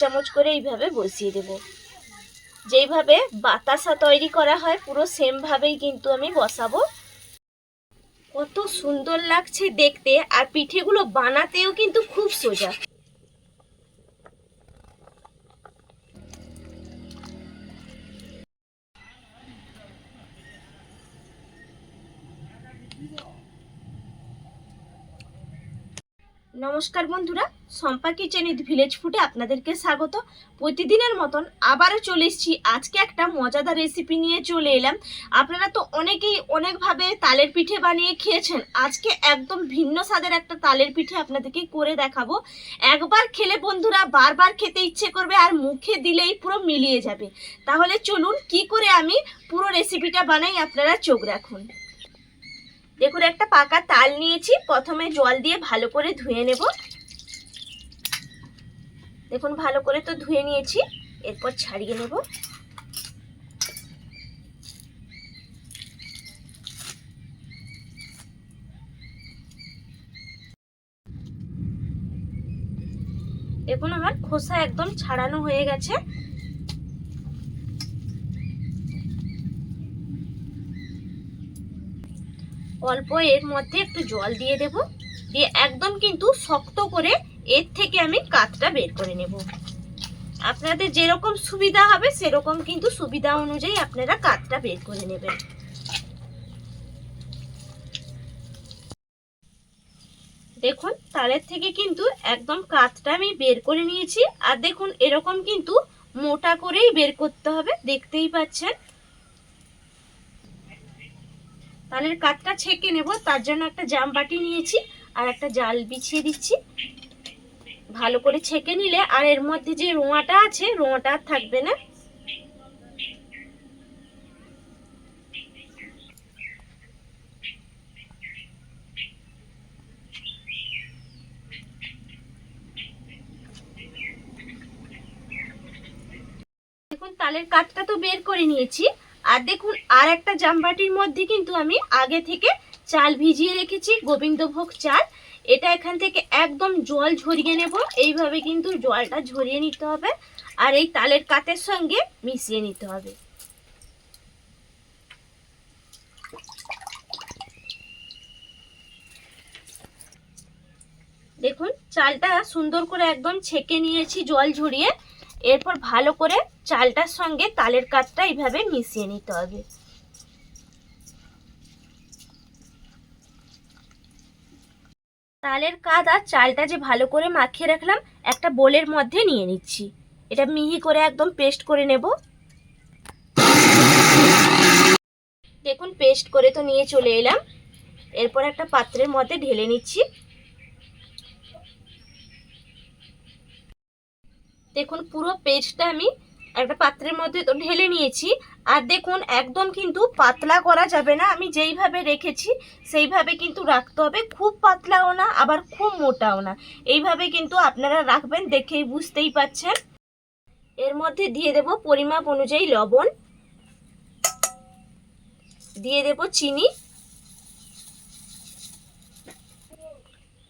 চামচ করে এইভাবে বসিয়ে দেব। যেইভাবে বাতাসা তৈরি করা হয়, পুরো সেমভাবেই কিন্তু আমি বসাবো। কত সুন্দর লাগছে দেখতে, আর পিঠেগুলো বানাতেও কিন্তু খুব সোজা। নমস্কার বন্ধুরা সম্পা কিচেন ভিলেজ ফুডে আপনাদেরকে স্বাগত। প্রতিদিনের মতন আবারও চলে এসেছি। আজকে একটা মজাদার রেসিপি নিয়ে চলে এলাম। আপনারা তো অনেকেই অনেকভাবে তালের পিঠে বানিয়ে খেয়েছেন। আজকে একদম ভিন্ন স্বাদের একটা তালের পিঠে আপনাদেরকে করে দেখাবো। একবার খেলে বন্ধুরা, বারবার খেতে ইচ্ছে করবে আর মুখে দিলেই পুরো মিলিয়ে যাবে। তাহলে চলুন কি করে আমি পুরো রেসিপিটা বানাই, আপনারা চোখ রাখুন। দেখুন, একটা পাকা তাল নিয়েছি। প্রথমে জল দিয়ে ভালো করে ধুয়ে নেব। দেখুন, ভালো করে তো ধুয়ে নিয়েছি। এরপর ছাড়িয়ে নেব। দেখুন, আমার খোসা একদম ছাড়ানো হয়ে গেছে। অল্প এর মধ্যে একটু জল দিয়ে দেব। দিয়ে একদম কিন্তু শক্ত করে এর থেকে আমি কাতটা বের করে নেব। আপনাদের যেরকম সুবিধা হবে, সেরকম কিন্তু সুবিধা অনুযায়ী আপনারা কাতটা বের করে নেবেন। দেখুন, তালের থেকে কিন্তু একদম কাতটা আমি বের করে নিয়েছি। আর দেখুন, এরকম কিন্তু মোটা করেই বের করতে হবে, দেখতেই পাচ্ছেন। তালের কাঠটা ছেঁকে নেব, তার জন্য একটা জাম বাটি নিয়েছি আর একটা জাল বিছিয়ে দিচ্ছি। ভালো করে ছেঁকে নিলে, আর এর মধ্যে যে রোঁয়াটা আছে, রোঁয়াটা আর থাকবে না। তালের কাঠটা তো বের করে নিয়েছি। আর দেখুন, আর একটা জামবাটির মধ্যে কিন্তু আমি আগে থেকে চাল ভিজিয়ে রেখেছি, গোবিন্দভোগ চাল। এটা এখান থেকে একদম জল ঝরিয়ে নেব। এইভাবে কিন্তু জলটা ঝরিয়ে নিতে হবে আর এই তালের কাতের সঙ্গে মিশিয়ে নিতে হবে। দেখুন, চালটা সুন্দর করে একদম ছেঁকে নিয়েছি জল ঝরিয়ে। এরপর ভালো করে চালটার সঙ্গে তালের কাঠটা এইভাবে মিশিয়ে নিতে হবে। তালের কাদ আর চালটা যে ভালো করে মাখিয়ে রাখলাম, একটা বোলের মধ্যে নিয়ে নিচ্ছি। এটা মিহি করে একদম পেস্ট করে নেব। দেখুন, পেস্ট করে তো নিয়ে চলে এলাম। এরপর একটা পাত্রের মধ্যে ঢেলে নিচ্ছি। দেখুন, পুরো পেস্টটা আমি একটা পাত্রের মধ্যে তো ঢেলে নিয়েছি। আর দেখুন, একদম কিন্তু পাতলা করা যাবে না। আমি যেইভাবে রেখেছি, সেইভাবে কিন্তু রাখতে হবে। খুব পাতলাও না, আবার খুব মোটাও না। এইভাবে কিন্তু আপনারা রাখবেন, দেখেই বুঝতেই পাচ্ছেন। এর মধ্যে দিয়ে দেব পরিমাপ অনুযায়ী লবণ। দিয়ে দেব চিনি।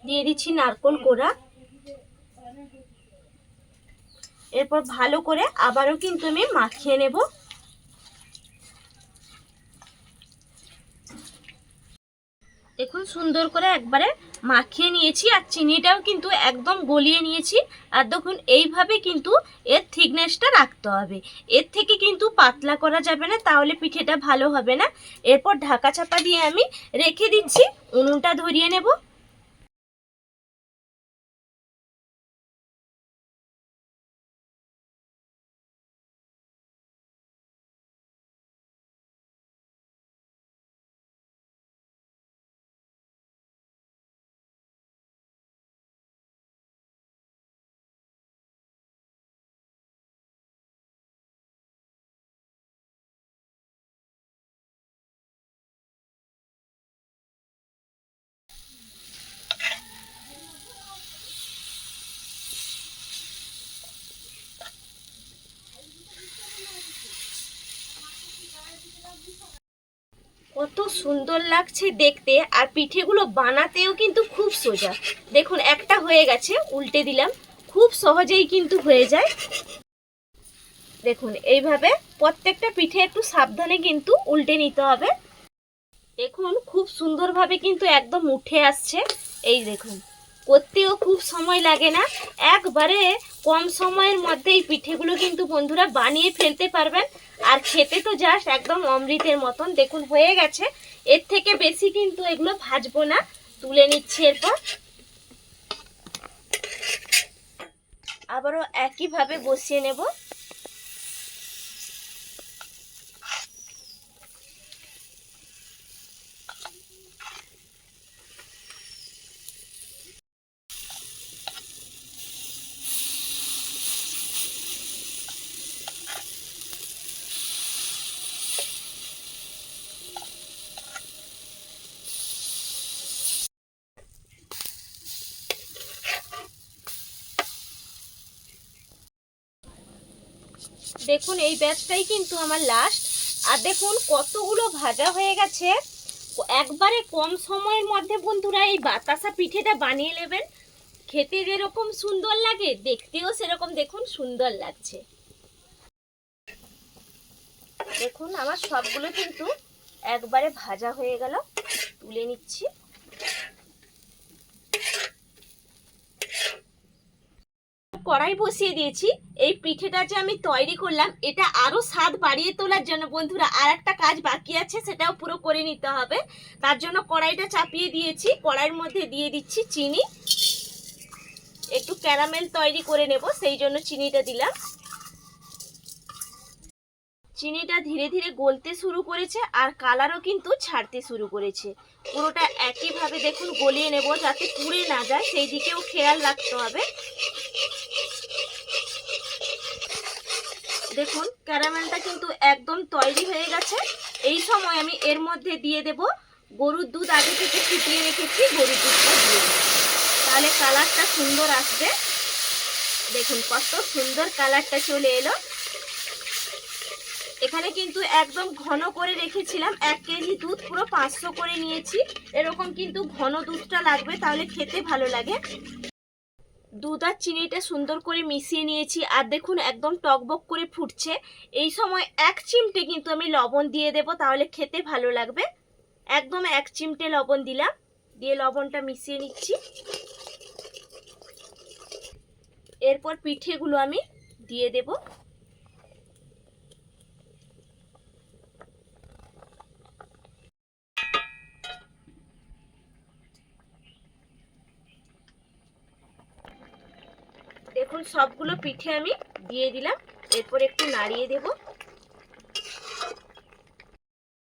দিয়ে দিচ্ছি নারকোল কোড়া। এরপর ভালো করে আবারও কিন্তু আমি মাখিয়ে নেব। দেখুন, সুন্দর করে একবারে মাখিয়ে নিয়েছি আর চিনিটাও কিন্তু একদম গলিয়ে নিয়েছি। আর দেখুন, এইভাবে কিন্তু এর থিকনেসটা রাখতে হবে। এর থেকে কিন্তু পাতলা করা যাবে না, তাহলে পিঠেটা ভালো হবে না। এরপর ঢাকা চাপা দিয়ে আমি রেখে দিচ্ছি, উনুনটা ধরিয়ে নেব কত সুন্দর লাগছে দেখতে, আর পিঠেগুলো বানাতেও কিন্তু খুব সোজা। দেখুন, একটা হয়ে গেছে, উল্টে দিলাম। খুব সহজেই কিন্তু হয়ে যায়। দেখুন, এইভাবে প্রত্যেকটা পিঠে একটু সাবধানে কিন্তু উল্টে নিতে হবে। দেখুন, খুব সুন্দরভাবে কিন্তু একদম উঠে আসছে। এই দেখুন, করতেও খুব সময় লাগে না। একবারে কম সময়ের মধ্যে এই পিঠেগুলো কিন্তু বন্ধুরা বানিয়ে ফেলতে পারবেন। আর খেতে তো জাস্ট একদম অমৃতের মতন। দেখুন, হয়ে গেছে। এর থেকে বেশি কিন্তু এগুলো ভাজবো না। তুলে নিচ্ছি এরপর। আবারও একইভাবে বসিয়ে নেব। দেখুন, এই ব্যাচটাই কিন্তু আমার লাস্ট আর দেখুন, কতগুলো ভাজা হয়ে গেছে। একবারে কম সময়ের মধ্যে বন্ধুরা এই বাতাসা পিঠেটা বানিয়ে নেবেন। খেতে যেরকম সুন্দর লাগে, দেখতেও সেরকম দেখুন সুন্দর লাগছে। দেখুন, আমার সবগুলো কিন্তু একবারে ভাজা হয়ে গেল। তুলে নিচ্ছি। কড়াই বসিয়ে দিয়েছি। এই পিঠেটা যে আমি তৈরি করলাম, এটা আরও স্বাদ বাড়িয়ে তোলার জন্য বন্ধুরা আর একটা কাজ বাকি আছে, সেটাও পুরো করে নিতে হবে। তার জন্য কড়াইটা চাপিয়ে দিয়েছি। কড়াইয়ের মধ্যে দিয়ে দিচ্ছি চিনি। একটু ক্যারামেল তৈরি করে নেব, সেই জন্য চিনিটা দিলাম। চিনিটা ধীরে ধীরে গলতে শুরু করেছে আর কালারও কিন্তু ছাড়তে শুরু করেছে। পুরোটা একইভাবে দেখুন গলিয়ে নেব যাতে পুড়ে না যায়, সেই দিকেও খেয়াল রাখতে হবে। দেখুন, ক্যারামেলটা কিন্তু একদম তৈরি হয়ে গেছে। এই সময় আমি এর মধ্যে দিয়ে দেব গরুর দুধ আগে থেকে ফুটিয়ে রেখেছি, গরুর দুধটা দিয়ে তাহলে কালারটা সুন্দর আসবে। দেখুন, কত সুন্দর কালারটা চলে এলো। এখানে কিন্তু একদম ঘন করে রেখেছিলাম, এক কেজি দুধ পুরো পাঁচশো করে নিয়েছি। এরকম কিন্তু ঘন দুধটা লাগবে, তাহলে খেতে ভালো লাগে। দুধ আর চিনিটা সুন্দর করে মিশিয়ে নিয়েছি আর দেখুন একদম টকবক করে ফুটছে। এই সময় এক চিমটে কিন্তু আমি লবণ দিয়ে দেব, তাহলে খেতে ভালো লাগবে। একদম এক চিমটে লবণ দিলাম, দিয়ে লবণটা মিশিয়ে নিচ্ছি। এরপর পিঠেগুলো আমি দিয়ে দেব। দেখুন সবগুলো পিঠে আমি দিয়ে দিলাম। এরপর একটু নাড়িয়ে দেব।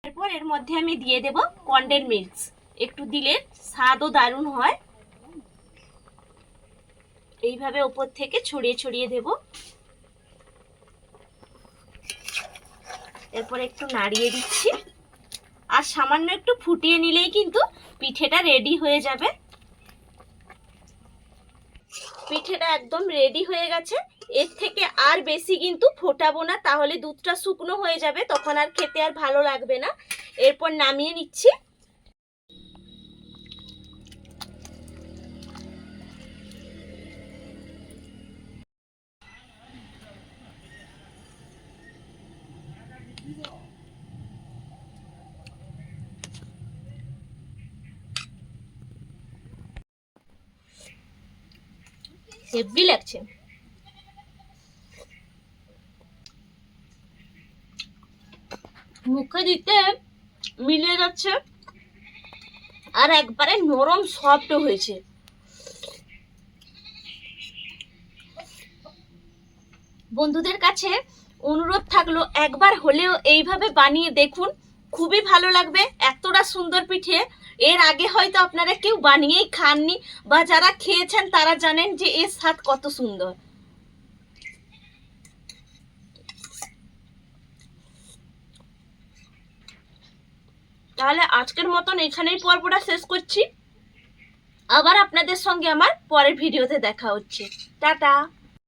এরপর এর মধ্যে আমি দিয়ে দেব কন্ডেন মিল্কস একটু দিলে স্বাদও দারুণ হয়। এইভাবে ওপর থেকে ছড়িয়ে ছড়িয়ে দেব। এরপর একটু নাড়িয়ে দিচ্ছি। আর সামান্য একটু ফুটিয়ে নিলেই কিন্তু পিঠেটা রেডি হয়ে যাবে। পিঠেটা একদম রেডি হয়ে গেছে। এর থেকে আর বেশি কিন্তু ফোটাবো না, তাহলে দুধটা শুকনো হয়ে যাবে, তখন আর খেতে আর ভালো লাগবে না। এরপর নামিয়ে নিচ্ছি। হেভি লাগছে। মুখে দিতে মিলিয়ে যাচ্ছে। আর একবারে নরম সফট হয়েছে। বন্ধুদের কাছে অনুরোধ থাকল, একবার হলেও এইভাবে বানিয়ে দেখুন। খুবই ভালো লাগবে, এতটা সুন্দর পিঠে। এর আগে হয়তো আপনারা কেউ বানিয়েই খাননি বা যারা খেয়েছেন তারা জানেন যে এর স্বাদ কত সুন্দর। তাহলে আজকের মতন এখানেই পর্বটা শেষ করছি। আবার আপনাদের সঙ্গে আমার পরের ভিডিওতে দেখা হচ্ছে। টাটা!